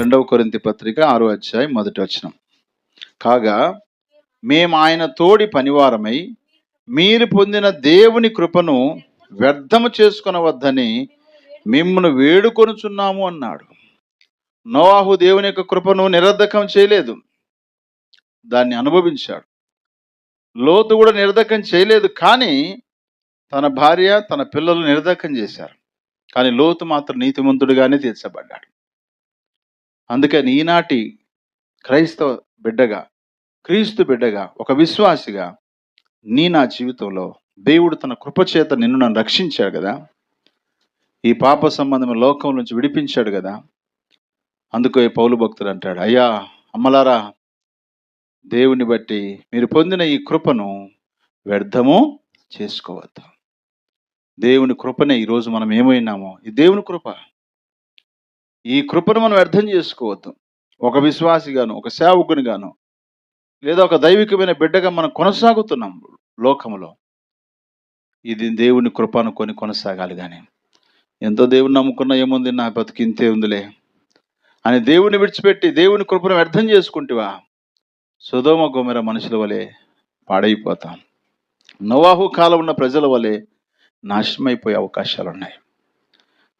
రెండవ కొరింతి పత్రిక ఆరో అధ్యాయం మొదటి వచనం. కాగా మేము ఆయన తోడి పనివారమై మీరు పొందిన దేవుని కృపను వ్యర్థము చేసుకొనవద్దని మిమ్మను వేడుకొనుచున్నాము అన్నాడు. నోవాహు దేవుని యొక్క కృపను నిరర్ధకం చేయలేదు. దాన్ని అనుభవించాడు. లోతు కూడా నిరర్ధకం చేయలేదు కానీ తన భార్య తన పిల్లలు నిరర్ధకం చేశారు. కానీ లోతు మాత్రం నీతిమంతుడుగానే తీర్చబడ్డాడు. అందుకని ఈనాటి క్రైస్తవ బిడ్డగా క్రీస్తు బిడ్డగా ఒక విశ్వాసిగా నీ నా జీవితంలో దేవుడు తన కృపచేత నిన్ను నన్ను రక్షించాడు కదా. ఈ పాప సంబంధమైన లోకం నుంచి విడిపించాడు కదా. అందుకే పౌలు భక్తుడు అంటాడు అయ్యా అమ్మలారా దేవుని బట్టి మీరు పొందిన ఈ కృపను వ్యర్థము చేసుకోవద్దు. దేవుని కృపనే ఈరోజు మనం ఏమైనామో ఈ దేవుని కృప ఈ కృపను మనం అర్థం చేసుకోవద్దు. ఒక విశ్వాసిగాను ఒక సేవకునిగాను లేదా ఒక దైవికమైన బిడ్డగా మనం కొనసాగుతున్నాం లోకములో. ఇది దేవుని కృప అనుకొని కొనసాగాలి కానీ ఎంతో దేవుని నమ్ముకున్న ఏముంది? నా బతికి ఇంతే ఉందిలే. అని దేవుని విడిచిపెట్టి దేవుని కృపను వ్యర్థం చేసుకుంటివా? సుధోమ గోమెర మనుషుల వలె పాడైపోతాం. నవాహు కాలం ఉన్న ప్రజల వలె నాశనమైపోయే అవకాశాలు ఉన్నాయి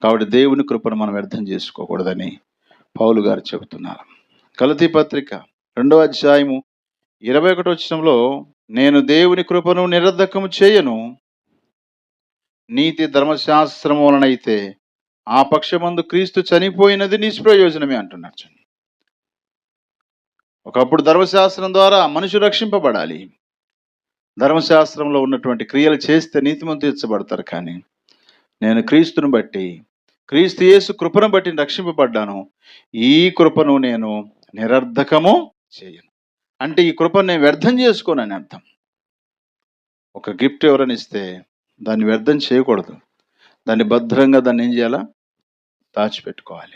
కాబట్టి దేవుని కృపను మనం వ్యర్థం చేసుకోకూడదని పౌలు గారు చెబుతున్నారు. కలతీ పత్రిక రెండవ అధ్యాయము ఇరవై ఒకటి వచ్చినంలో నేను దేవుని కృపను నిరర్ధకము చేయను. నీతి ధర్మశాస్త్రము వలనైతే ఆ పక్షమందు క్రీస్తు చనిపోయినది నిష్ప్రయోజనమే అంటున్నారు ఒకప్పుడు ధర్మశాస్త్రం ద్వారా మనుషులు రక్షింపబడాలి. ధర్మశాస్త్రంలో ఉన్నటువంటి క్రియలు చేస్తే నీతిమంతు తీర్చబడతారు కానీ నేను క్రీస్తును బట్టి క్రీస్తు యేసు కృపను బట్టి రక్షింపబడ్డాను. ఈ కృపను నేను నిరర్ధకము చేయను. అంటే ఈ కృపను నేను వ్యర్థం చేసుకోనని అర్థం. ఒక గిఫ్ట్ ఎవరైనా ఇస్తే దాన్ని వ్యర్థం చేయకూడదు. దాన్ని భద్రంగా దాన్ని ఏం చేయాలా? దాచిపెట్టుకోవాలి.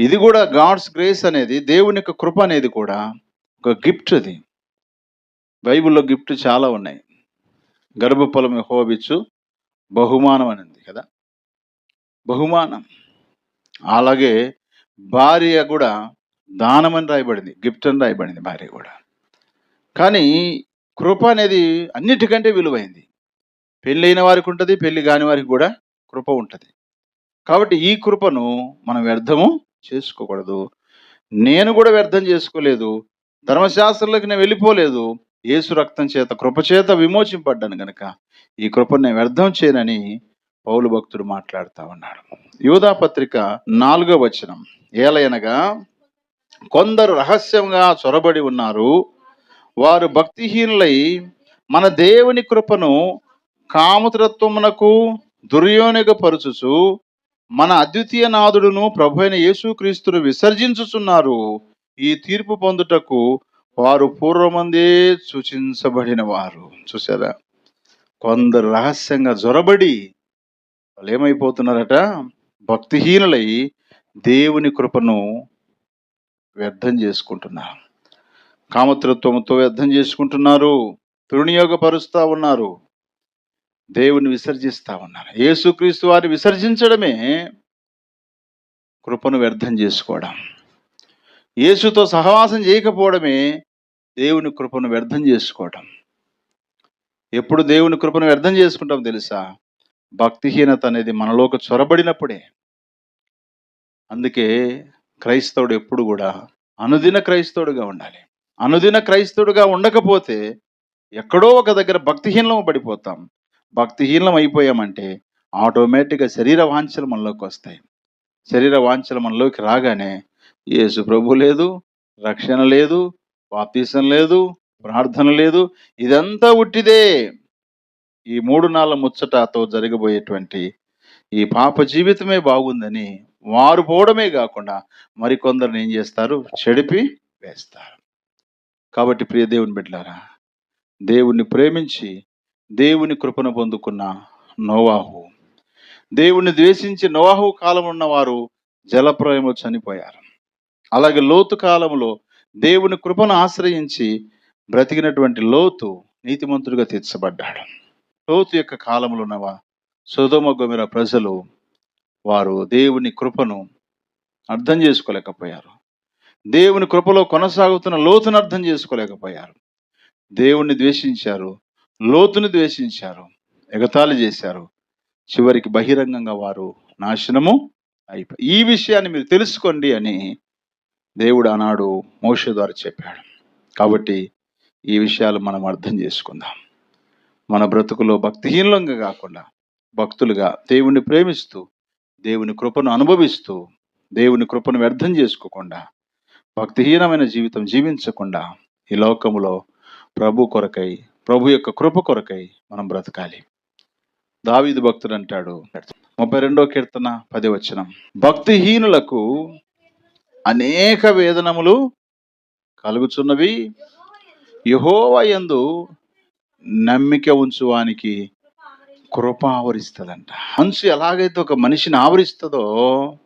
ఇది కూడా గాడ్స్ గ్రేస్ అనేది దేవుని యొక్క కృప అనేది కూడా ఒక గిఫ్ట్ అది. బైబిల్లో గిఫ్ట్ చాలా ఉన్నాయి. గర్భఫలం హోబిచ్చు బహుమానం అనేది కదా. బహుమానం. అలాగే భార్య కూడా దానమని రాయబడింది గిఫ్ట్ అని రాయబడింది భార్య కూడా. కానీ కృప అనేది అన్నిటికంటే విలువైంది. పెళ్ళైన వారికి ఉంటుంది పెళ్ళి కాని వారికి కూడా కృప ఉంటుంది. కాబట్టి ఈ కృపను మనం వ్యర్థము చేసుకోకూడదు. నేను కూడా వ్యర్థం చేసుకోలేదు ధర్మశాస్త్రంలోకి నేను వెళ్ళిపోలేదు యేసు రక్తం చేత కృప చేత విమోచింపడ్డాను గనక ఈ కృపను నేను వ్యర్థం చేయనని పౌలు భక్తుడు మాట్లాడుతా ఉన్నాడు. యూదా పత్రిక నాలుగో వచనం. ఏలయనగా కొందరు రహస్యంగా చొరబడి ఉన్నారు. వారు భక్తిహీనులై మన దేవుని కృపను కామతత్వమునకు దుర్యోనిగపరుచుచు మన అద్వితీయ నాథుడును ప్రభు అయిన యేసుక్రీస్తును విసర్జించుచున్నారు. ఈ తీర్పు పొందుటకు వారు పూర్వమందే సూచించబడిన వారు చూసారా కొందరు రహస్యంగా జొరబడి వాళ్ళు ఏమైపోతున్నారట భక్తిహీనులై దేవుని కృపను వ్యర్థం చేసుకుంటున్నారు. కామతృత్వంతో వ్యర్థం చేసుకుంటున్నారు. దుర్నియోగపరుస్తూ ఉన్నారు. దేవుని విసర్జిస్తూ ఉన్నారు. యేసుక్రీస్తు వారిని విసర్జించడమే కృపను వ్యర్థం చేసుకోవడం. యేసుతో సహవాసం చేయకపోవడమే దేవుని కృపను వ్యర్థం చేసుకోవడం. ఎప్పుడు దేవుని కృపను వ్యర్థం చేసుకుంటాం తెలుసా? భక్తిహీనత అనేది మనలోకి చొరబడినప్పుడే. అందుకే క్రైస్తవుడు ఎప్పుడు కూడా అనుదిన క్రైస్తవుడుగా ఉండాలి. అనుదిన క్రైస్తవుడుగా ఉండకపోతే ఎక్కడో ఒక దగ్గర భక్తిహీనం పడిపోతాం. భక్తిహీనం అయిపోయామంటే ఆటోమేటిక్గా శరీర వాంఛలు మనలోకి వస్తాయి. శరీర వాంఛలు మనలోకి రాగానే యేసు ప్రభు లేదు రక్షణ లేదు బాప్తీసం లేదు ప్రార్థన లేదు ఇదంతా ఉట్టిదే. ఈ మూడు నాళ్ళ ముచ్చటతో జరగబోయేటువంటి ఈ పాప జీవితమే బాగుందని వారు పోవడమే కాకుండా మరికొందరిని ఏం చేస్తారు? చెడిపి వేస్తారు. కాబట్టి ప్రియ దేవుని బిడ్డలారా దేవుణ్ణి ప్రేమించి దేవుని కృపను పొందుకున్న నోవాహు. దేవుణ్ణి ద్వేషించి నోవాహు కాలం ఉన్నవారు జలప్రయంలో చనిపోయారు. అలాగే లోతు కాలంలో దేవుని కృపను ఆశ్రయించి బ్రతికినటువంటి లోతు నీతిమంతుడిగా తీర్చబడ్డాడు. లోతు యొక్క కాలంలో ఉన్నవా? సుధమ గొమిర ప్రజలు వారు దేవుని కృపను అర్థం చేసుకోలేకపోయారు. దేవుని కృపలో కొనసాగుతున్న లోతును అర్థం చేసుకోలేకపోయారు. దేవుణ్ణి ద్వేషించారు లోతుని ద్వేషించారు ఎగతాళి చేశారు. చివరికి బహిరంగంగా వారు నాశనము అయిపోయి ఈ విషయాన్ని మీరు తెలుసుకోండి అని దేవుడు ఆనాడు మోష ద్వారా చెప్పాడు. కాబట్టి ఈ విషయాలు మనం అర్థం చేసుకుందాం. మన బ్రతుకులో భక్తిహీనంగా కాకుండా భక్తులుగా దేవుణ్ణి ప్రేమిస్తూ దేవుని కృపను అనుభవిస్తూ దేవుని కృపను వ్యర్థం చేసుకోకుండా భక్తిహీనమైన జీవితం జీవించకుండా ఈ లోకములో ప్రభు కొరకై ప్రభు యొక్క కృప కొరకై మనం బ్రతకాలి. దావీదు భక్తుడు అంటాడు ముప్పై రెండో కీర్తన పది వచనం. భక్తిహీనులకు అనేక వేదనములు కలుగుచున్నవి. యహోవా యందు నమ్మిక ఉంచువానికి కృప ఆవరిస్తుందంట. మనసు ఎలాగైతే ఒక మనిషిని ఆవరిస్తుందో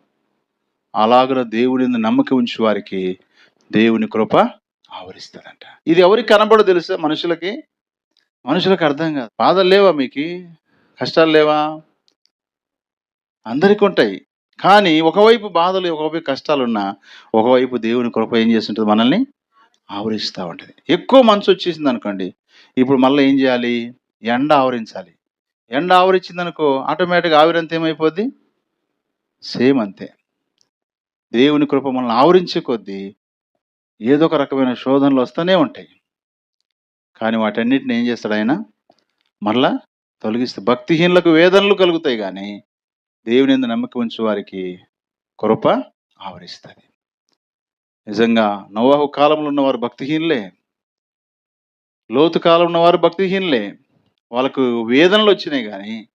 అలాగన దేవుని నమ్మకం ఉంచు వారికి దేవుని కృప ఆవరిస్తుందంట. ఇది ఎవరికి కనబడదు తెలుసా? మనుషులకి? మనుషులకు అర్థం కాదు. బాధలు లేవా మీకు? కష్టాలు లేవా? అందరికీ ఉంటాయి. కానీ ఒకవైపు బాధలు ఒకవైపు కష్టాలు ఉన్నా ఒకవైపు దేవుని కృప ఏం చేస్తుంటుంది మనల్ని? ఆవరిస్తూ ఉంటుంది. ఎక్కువ మంచు వచ్చేసింది అనుకోండి ఇప్పుడు మళ్ళీ ఏం చేయాలి? ఎండ ఆవరించాలి. ఎండ ఆవరించింది అనుకో ఆటోమేటిక్గా ఆవిరంత ఏమైపోద్ది? సేమ్ అంతే. దేవుని కృప మనల్ని ఆవరించే కొద్దీ ఏదో ఒక రకమైన శోధనలు వస్తూనే ఉంటాయి. కానీ వాటన్నిటిని ఏం చేస్తాడు ఆయన? మరలా తొలగిస్తే భక్తిహీనులకు వేదనలు కలుగుతాయి కానీ దేవుని ఎందు నమ్మకం ఉంచే వారికి కృప ఆవరిస్తుంది. నిజంగా నోవాహు కాలంలో ఉన్నవారు భక్తిహీనులే. లోతు కాలం ఉన్నవారు భక్తిహీనులే. వాళ్ళకు వేదనలు వచ్చినాయి కానీ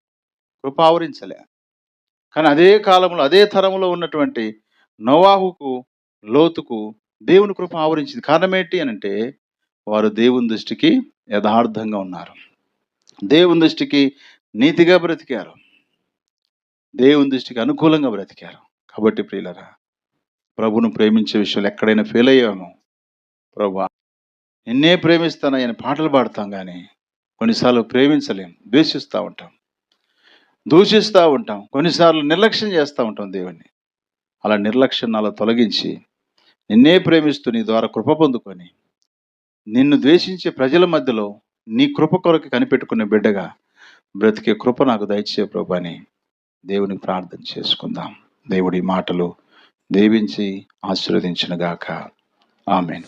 కృప ఆవరించలే. కానీ అదే కాలంలో అదే తరంలో ఉన్నటువంటి నోవాహుకు లోతుకు దేవుని కృప ఆవరించింది. కారణం ఏంటి అని అంటే వారు దేవుని దృష్టికి యథార్థంగా ఉన్నారు. దేవుని దృష్టికి నీతిగా బ్రతికారు. దేవుని దృష్టికి అనుకూలంగా బ్రతికారు. కాబట్టి ప్రియులరా ప్రభును ప్రేమించే విషయంలో ఎక్కడైనా ఫెయిల్ అయ్యామో ప్రభు నిన్నే ప్రేమిస్తాను ఆయన పాటలు పాడతాం కానీ కొన్నిసార్లు ప్రేమించలేం ద్వేషిస్తూ ఉంటాం. దూషిస్తూ ఉంటాం కొన్నిసార్లు నిర్లక్ష్యం చేస్తూ ఉంటాం దేవుణ్ణి. అలా నిర్లక్ష్యాలు తొలగించి నిన్నే ప్రేమిస్తూ నీ ద్వారా కృప పొందుకొని నిన్ను ద్వేషించే ప్రజల మధ్యలో నీ కృప కొరకు కనిపెట్టుకునే బిడ్డగా బ్రతికే కృప నాకు దయచే ప్రభు అని దేవునికి ప్రార్థన చేసుకుందాం. దేవుడి మాటలు దీవించి ఆశీర్వదించిన గాక ఆమెన్.